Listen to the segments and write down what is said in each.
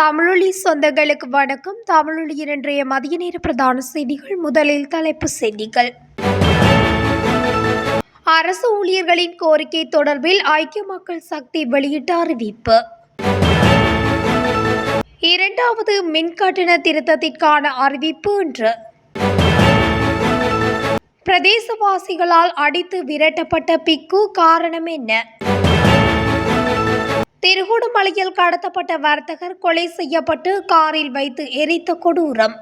தமிழொலி சொந்தங்களுக்கு வணக்கம். தமிழொலியின் இன்றைய மதிய நேர பிரதான செய்திகள். முதலில் தலைப்பு செய்திகள். அரசு ஊழியர்களின் கோரிக்கை தொடர்பில் ஐக்கிய மக்கள் சக்தி வெளியிட்ட அறிவிப்பு. இரண்டாவது மின்கட்டண திருத்தத்திற்கான அறிவிப்பு இன்று. பிரதேசவாசிகளால் அடித்து விரட்டப்பட்ட பிக்கு காரணம் என்ன? திருகோணமலையில் கடத்தப்பட்ட வர்த்தகர் கொலை செய்யப்பட்டு காரில் வைத்து எரித்த கொடூரம்.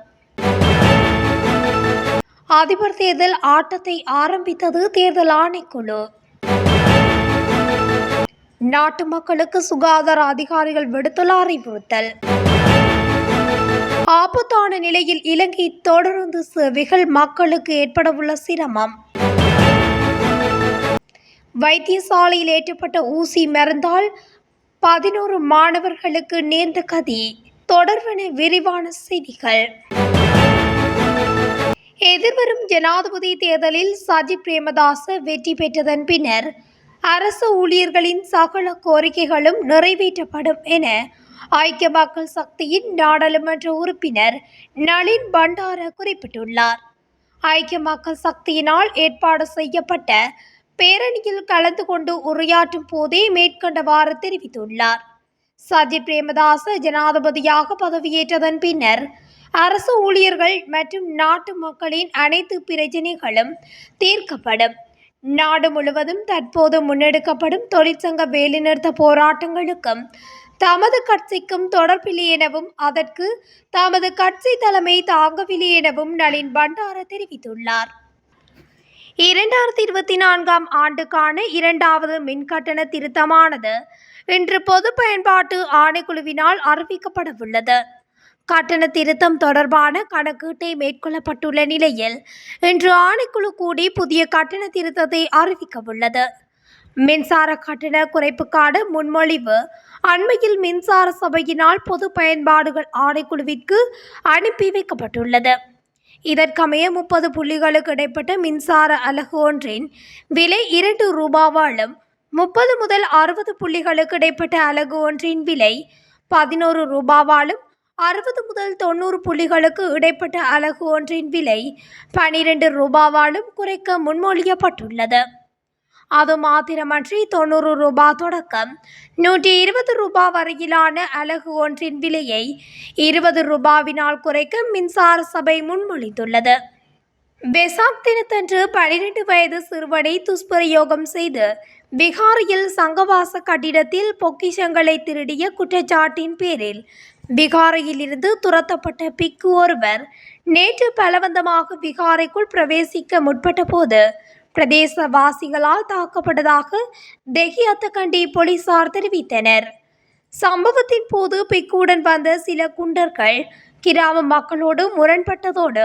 அதிபர் தேர்தல் ஆட்டத்தை ஆரம்பித்தது தேர்தல் ஆணைக்குழு. நாட்டு மக்களுக்கு சுகாதார அதிகாரிகள் விடுத்துள்ள அறிவுறுத்தல். ஆபத்தான நிலையில் இலங்கை தொடர்ந்து சேவைகள் மக்களுக்கு ஏற்படவுள்ள சிரமம். வைத்தியசாலையில் ஏற்றப்பட்ட ஊசி மருந்தால் பதினோரு மாணவர்களுக்கு நேர்ந்த கதி தொடர்வன விரிவான செய்திகள். எதிர்வரும் ஜனாதிபதி தேர்தலில் சஜித் பிரேமதாச வெற்றி பெற்றதன் பின்னர் அரசு ஊழியர்களின் சகல கோரிக்கைகளும் நிறைவேற்றப்படும் என ஐக்கிய மக்கள் சக்தியின் நாடாளுமன்ற உறுப்பினர் நளின் பண்டார குறிப்பிட்டுள்ளார். ஐக்கிய மக்கள் சக்தியினால் ஏற்பாடு செய்யப்பட்ட பேரணியில் கலந்து கொண்டு உரையாற்றும் போதே மேற்கண்டவாறு தெரிவித்துள்ளார். சஜித் பிரேமதாச ஜனாதிபதியாக பதவியேற்றதன் பின்னர் அரசு ஊழியர்கள் மற்றும் நாட்டு மக்களின் அனைத்து பிரச்சினைகளும் தீர்க்கப்படும். நாடு முழுவதும் தற்போது முன்னெடுக்கப்படும் தொழிற்சங்க வேலைநிறுத்த போராட்டங்களுக்கும் தமது கட்சிக்கும் தொடர்பில்லை எனவும் அதற்கு தமது கட்சி தலைமை தாங்கவில்லை எனவும் நளின் பண்டார தெரிவித்துள்ளார். இரண்டாயிரத்தி இருபத்தி நான்காம் ஆண்டுக்கான இரண்டாவது மின்கட்டண திருத்தமானது இன்று பொது பயன்பாட்டு ஆணைக்குழுவினால் அறிவிக்கப்படவுள்ளது. கட்டண திருத்தம் தொடர்பான கணக்கீட்டை மேற்கொள்ளப்பட்டுள்ள நிலையில் இன்று ஆணைக்குழு கூடி புதிய கட்டண திருத்தத்தை அறிவிக்கவுள்ளது. மின்சார கட்டண குறைப்புக்கான முன்மொழிவு அண்மையில் மின்சார சபையினால் பொது பயன்பாடுகள் ஆணைக்குழுவிற்கு அனுப்பி வைக்கப்பட்டுள்ளது. இதற்கமைய முப்பது புள்ளிகளுக்கு இடைப்பட்ட மின்சார அலகு ஒன்றின் விலை இரண்டு ரூபாவாலும் முப்பது முதல் அறுபது புள்ளிகளுக்கு இடைப்பட்ட அலகு ஒன்றின் விலை பதினோரு ரூபாவாலும் அறுபது முதல் தொண்ணூறு புள்ளிகளுக்கு இடைப்பட்ட அலகு ஒன்றின் விலை பனிரெண்டு ரூபாவாலும் குறைக்க முன்மொழியப்பட்டுள்ளது. அது மாத்திரமற்றி தொண்ணூறு ரூபாய் தொடக்கம். நூற்றி இருபது ரூபாய் வரையிலான அலகு ஒன்றின் விலையை இருபது ரூபாவினால் குறைக்க மின்சார சபை முன்மொழிந்துள்ளது. வெசாக் தினத்தன்று பனிரெண்டு வயது சிறுவனை துஷ்பிரயோகம் செய்து பீகாரில் சங்கவாச கட்டிடத்தில் பொக்கிஷங்களை திருடிய குற்றச்சாட்டின் பேரில் பிகாரியில் இருந்து துரத்தப்பட்ட பிக்கு ஒருவர் நேற்று பலவந்தமாக பீகாரைக்குள் பிரவேசிக்க முற்பட்ட போது பிரதேசவாசிகளால் தாக்கப்பட்டதாக தெஹியத்தகண்டி போலீசார் தெரிவித்தனர். சம்பவத்தின் போது பிக்குடன் வந்த சில குண்டர்கள் கிராம மக்களோடு முரண்பட்டதோடு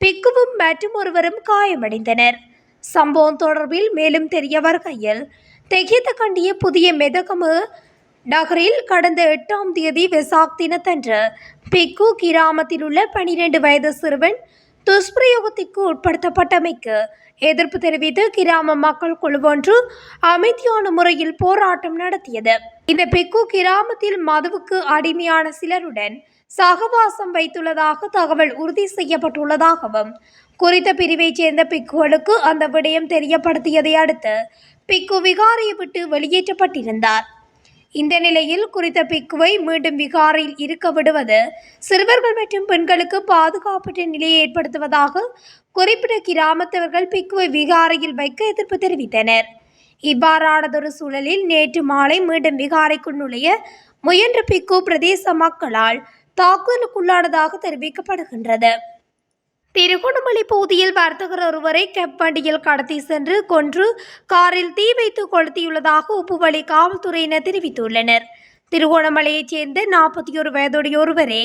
பிக்குவும் மற்றும் ஒருவரும் காயமடைந்தனர். சம்பவம் தொடர்பில் மேலும் தெரிய வருகையில் தெகியத்தகண்டிய புதிய மெதகமு நகரில் கடந்த எட்டாம் தேதி வெசாக் தினத்தன்று பிக்கு கிராமத்தில் உள்ள பனிரெண்டு வயது சிறுவன் துஷ்பிரயோகத்திற்கு உட்படுத்தப்பட்டமைக்கு எதிர்ப்பு தெரிவித்து கிராம மக்கள் குழுவொன்று அமைதியான முறையில் போராட்டம் நடத்தியது. இந்த பிக்கு கிராமத்தில் மதுவுக்கு அடிமையான சிலருடன் சகவாசம் வைத்துள்ளதாக தகவல் உறுதி செய்யப்பட்டுள்ளதாகவும் குறித்த பிரிவைச் சேர்ந்த பிக்குகளுக்கு அந்த விடயம் தெரியப்படுத்தியதை அடுத்து பிக்கு விகாரியை விட்டு வெளியேற்றப்பட்டிருந்தார். இந்த நிலையில் குறித்த பிக்குவை மீண்டும் விகாரில் இருக்க விடுவது சிறுவர்கள் மற்றும் பெண்களுக்கு பாதுகாப்பற்ற நிலையை ஏற்படுத்துவதாக குறிப்பிட்ட கிராமத்தவர்கள் பிக்குவை விகாரையில் வைக்க எதிர்ப்பு தெரிவித்தனர். இவ்வாறானதொரு சூழலில் நேற்று மாலை மீண்டும் விகாரைக்குள் நுழைய முயன்ற பிக்கு பிரதேச மக்களால் தாக்குதலுக்குள்ளானதாக தெரிவிக்கப்படுகின்றது. திருகோணமலை பகுதியில் வர்த்தகர் ஒருவரை கெப் வண்டியில் கடத்தி சென்று கொன்று காரில் தீ வைத்து கொளுத்தியுள்ளதாக உப்புவழி காவல்துறையினர் தெரிவித்துள்ளனர். திருகோணமலையைச் சேர்ந்த நாற்பத்தி ஒரு வயதுடைய ஒருவரே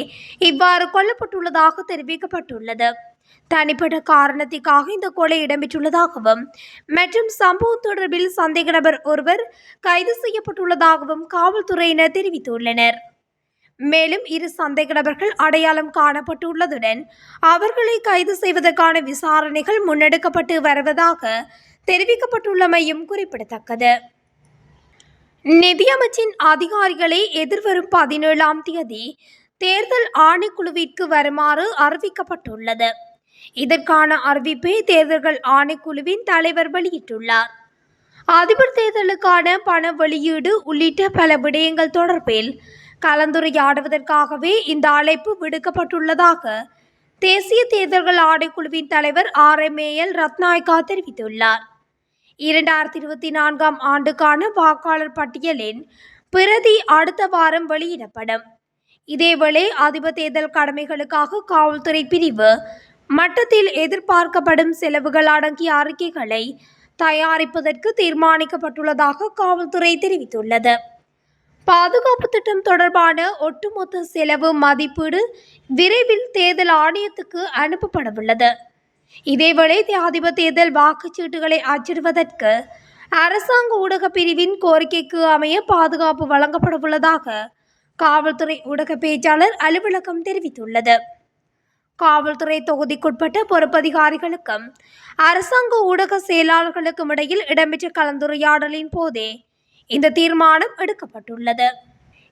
இவ்வாறு கொல்லப்பட்டுள்ளதாக தெரிவிக்கப்பட்டுள்ளது. தனிப்பட்ட காரணத்திற்காக இந்த கொலை இடம்பெற்றுள்ளதாகவும் மற்றும் சம்பவம் தொடர்பில் சந்தேக நபர் ஒருவர் கைது செய்யப்பட்டுள்ளதாகவும் காவல்துறையினர் தெரிவித்துள்ளனர். மேலும் இரு சந்தேக நபர்கள் அடையாளம் காணப்பட்டுள்ளதுடன் அவர்களை கைது செய்வதற்கான விசாரணைகள் முன்னெடுக்கப்பட்டு வருவதாக தெரிவிக்கப்பட்டுள்ளமையும் குறிப்பிடத்தக்கது. நிதியமைச்சின் அதிகாரிகளை எதிர்வரும் பதினேழாம் தேதி தேர்தல் ஆணைக்குழுவிற்கு வருமாறு அறிவிக்கப்பட்டுள்ளது. இதற்கான அறிவிப்பை தேர்தல்கள் ஆணைக்குழுவின் தலைவர் வெளியிட்டுள்ளார். அதிபர் தேர்தலுக்கான பண வெளியீடு உள்ளிட்ட பல விடயங்கள் தொடர்பில் கலந்துரையாடுவதற்காகவே இந்த அழைப்பு விடுக்கப்பட்டுள்ளதாக தேசிய தேர்தல்கள் ஆணைக்குழுவின் தலைவர் R M A L Rathnayake தெரிவித்துள்ளார். இரண்டாயிரத்தி இருபத்தி நான்காம் ஆண்டுக்கான வாக்காளர் பட்டியலின் பிரதி அடுத்த வாரம் வெளியிடப்படும். இதேவேளை அதிபர் தேர்தல் கடமைகளுக்காக காவல்துறை பிரிவு மட்டத்தில் எதிர்பார்க்கப்படும் செலவுகள் அடங்கிய அறிக்கைகளை தயாரிப்பதற்கு தீர்மானிக்கப்பட்டுள்ளதாக காவல்துறை தெரிவித்துள்ளது. பாதுகாப்பு திட்டம் தொடர்பான ஒட்டுமொத்த செலவு மதிப்பீடு விரைவில் தேர்தல் ஆணையத்துக்கு அனுப்பப்படவுள்ளது. இதேவேளை அதிபர் தேர்தல் வாக்குச்சீட்டுகளை அச்சிடுவதற்கு அரசாங்க ஊடக பிரிவின் கோரிக்கைக்கு அமைய பாதுகாப்பு வழங்கப்படவுள்ளதாக காவல்துறை ஊடக பேச்சாளர் அலுவலகம் தெரிவித்துள்ளது. காவல்துறை தொகுதிக்குட்பட்ட பொறுப்பதிகாரிகளுக்கும் அரசாங்க ஊடக செயலாளர்களுக்கும் இடையில் இடம்பெற்ற கலந்துரையாடலின் போதே இந்த தீர்மானம் எடுக்கப்பட்டுள்ளது.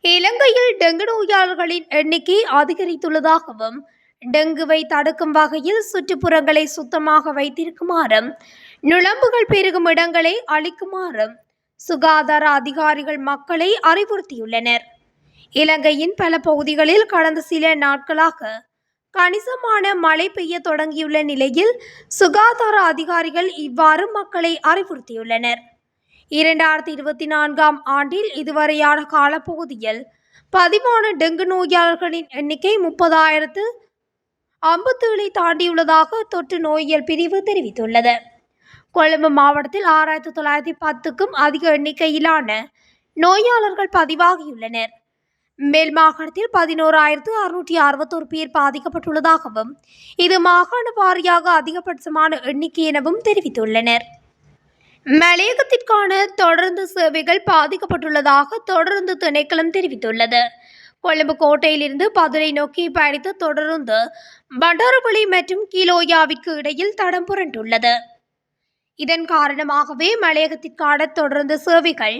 இலங்கையில் டெங்கு நோயாளர்களின் எண்ணிக்கை அதிகரித்துள்ளதாகவும் டெங்குவை தடுக்கும் வகையில் சுற்றுப்புறங்களை சுத்தமாக வைத்திருக்குமாறும் நுழம்புகள் பெருகும் இடங்களை அளிக்குமாறும் சுகாதார அதிகாரிகள் மக்களை அறிவுறுத்தியுள்ளனர். இலங்கையின் பல பகுதிகளில் கடந்த சில நாட்களாக கணிசமான மழை பெய்ய தொடங்கியுள்ள நிலையில் சுகாதார அதிகாரிகள் இவ்வாறு மக்களை அறிவுறுத்தியுள்ளனர். இரண்டாயிரத்தி இருபத்தி நான்காம் ஆண்டில் இதுவரையான காலப்பகுதியில் பதிவான டெங்கு நோயாளர்களின் எண்ணிக்கை முப்பதாயிரத்து ஐம்பத்தேழை தாண்டியுள்ளதாக தொற்று நோயியல் பிரிவு தெரிவித்துள்ளது. கொழும்பு மாவட்டத்தில் ஆறாயிரத்தி தொள்ளாயிரத்தி பத்துக்கும் அதிக எண்ணிக்கையிலான நோயாளர்கள் பதிவாகியுள்ளனர். மேல் மாகாணத்தில் பதினோராயிரத்து அறுநூற்றி அறுபத்தோரு பேர் பாதிக்கப்பட்டுள்ளதாகவும் இது மாகாண வாரியாக அதிகபட்சமான எண்ணிக்கை எனவும் தெரிவித்துள்ளனர். மலையகத்திற்கான தொடர்ந்து சேவைகள் பாதிக்கப்பட்டுள்ளதாக தொடர்ந்து திணைக்களம் தெரிவித்துள்ளது. கொழும்பு கோட்டையிலிருந்து பதுரை நோக்கி பயணித்த தொடருந்து பண்டாரவளி மற்றும் கிலோயாவிற்கு இடையில் தடம் புரண்டுள்ளது. இதன் காரணமாகவே மலையகத்திற்கான தொடர்ந்து சேவைகள்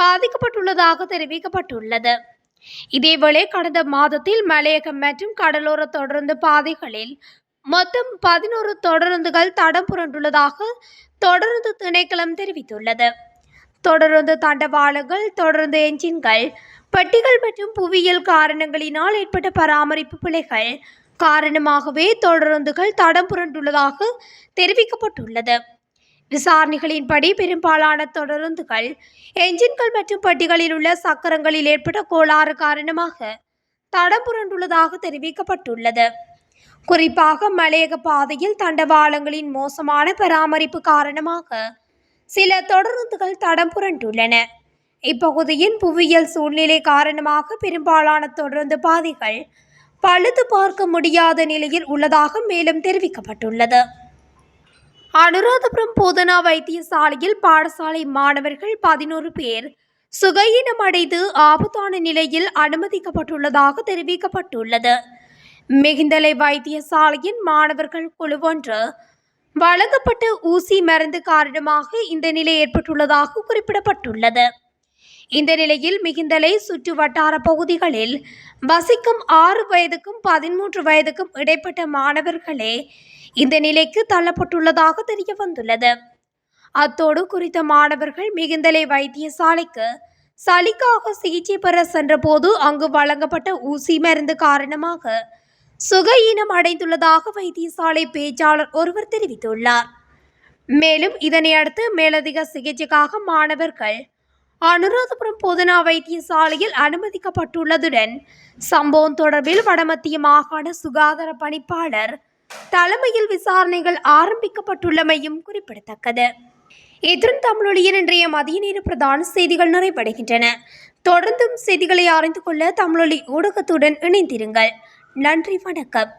பாதிக்கப்பட்டுள்ளதாக தெரிவிக்கப்பட்டுள்ளது. இதேவேளை கடந்த மாதத்தில் மலையகம் மற்றும் கடலோர தொடருந்து பாதைகளில் மொத்தம் பதினோரு தொடருந்துகள் தடம் புரண்டுள்ளதாக தொடருந்து திணைக்களம் தெரிவித்துள்ளது. தொடருந்து தண்டவாளங்கள் தொடர்ந்து என்ஜின்கள் பெட்டிகள் மற்றும் புவியியல் காரணங்களினால் ஏற்பட்ட பராமரிப்பு பிழைகள் காரணமாகவே தொடருந்துகள் தடம் புரண்டுள்ளதாக தெரிவிக்கப்பட்டுள்ளது. விசாரணைகளின்படி பெரும்பாலான தொடருந்துகள் என்ஜின்கள் மற்றும் பெட்டிகளில் உள்ள சக்கரங்களில் ஏற்பட்ட கோளாறு காரணமாக தடம் புரண்டுள்ளதாக தெரிவிக்கப்பட்டுள்ளது. குறிப்பாக மலையக பாதையில் தண்டவாளங்களின் மோசமான பராமரிப்பு காரணமாக சில தொடருந்துகள் தடம் புரண்டுள்ளன. இப்பகுதியின் புவியியல் சூழ்நிலை காரணமாக பெரும்பாலான தொடருந்து பாதைகள் பழுது பார்க்க முடியாத நிலையில் உள்ளதாக மேலும் தெரிவிக்கப்பட்டுள்ளது. அனுராதபுரம் போதனா வைத்தியசாலையில் பாடசாலை மாணவர்கள் பதினோரு பேர் சுகையினமடைந்து ஆபத்தான நிலையில் அனுமதிக்கப்பட்டுள்ளதாக தெரிவிக்கப்பட்டுள்ளது. மிகுந்தலை வைத்தியசாலையின் மாணவர்கள் குழு ஒன்று வழங்கப்பட்ட ஊசி மருந்து காரணமாக இந்த நிலை ஏற்பட்டுள்ளதாக குறிப்பிடப்பட்டுள்ளது. இந்த நிலையில் மிகுந்தலை சுற்று வட்டார பகுதிகளில் வசிக்கும் ஆறு வயதுக்கும் பதிமூன்று வயதுக்கும் இடைப்பட்ட மாணவர்களே இந்த நிலைக்கு தள்ளப்பட்டுள்ளதாக தெரிய வந்துள்ளது. அத்தோடு குறித்த மாணவர்கள் மிகுந்தலை வைத்தியசாலைக்கு சளிக்காக சிகிச்சை பெற சென்றபோது அங்கு வழங்கப்பட்ட ஊசி மருந்து காரணமாக சுகையீனம் அடைந்துள்ளதாக வைத்தியசாலை பேச்சாளர் ஒருவர் தெரிவித்துள்ளார். மேலும் இதனை அடுத்து மேலதிக சிகிச்சைக்காக மாணவர்கள் அனுராதபுரம் பொதுனா வைத்தியசாலையில் அனுமதிக்கப்பட்டுள்ளதுடன் சம்பவம் தொடர்பில் வடமத்திய மாகாண சுகாதார பணிப்பாளர் தலைமையில் விசாரணைகள் ஆரம்பிக்கப்பட்டுள்ளமையும் குறிப்பிடத்தக்கது. இத்துடன் தமிழொழியின் இன்றைய மதிய நேர பிரதான செய்திகள் நிறைவடைகின்றன. தொடர்ந்தும் செய்திகளை அறிந்து கொள்ள தமிழொலி ஊடகத்துடன் இணைந்திருங்கள். நன்றி வணக்கம்.